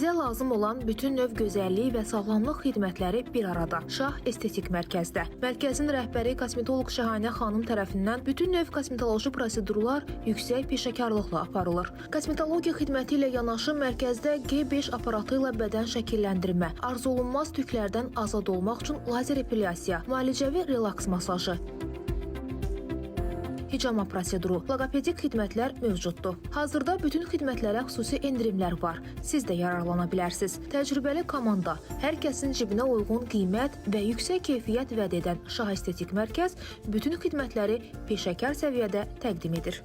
Sizə lazım olan bütün növ gözəllik və sağlamlıq xidmətləri bir arada. Şah Estetik Mərkəzdə. Mərkəzin rəhbəri kosmetoloq Şahanə xanım tərəfindən bütün növ kosmetoloji prosedurlar yüksək peşəkarlıqla aparılır. Kosmetologiya xidməti ilə yanaşı mərkəzdə G5 aparatı ilə bədən şəkilləndirmə, arzulunmaz tüklərdən azad olmaq üçün lazer epilyasiya, müalicəvi relaks masajı, hicama proseduru, loqopedik xidmətlər mövcuddur. Hazırda bütün xidmətlərə xüsusi endirimlər var. Siz də yararlana bilərsiniz. Təcrübəli komanda, hər kəsin cibinə uyğun qiymət və yüksək keyfiyyət vəd edən Şah Estetik Mərkəz bütün xidmətləri peşəkar səviyyədə təqdim edir.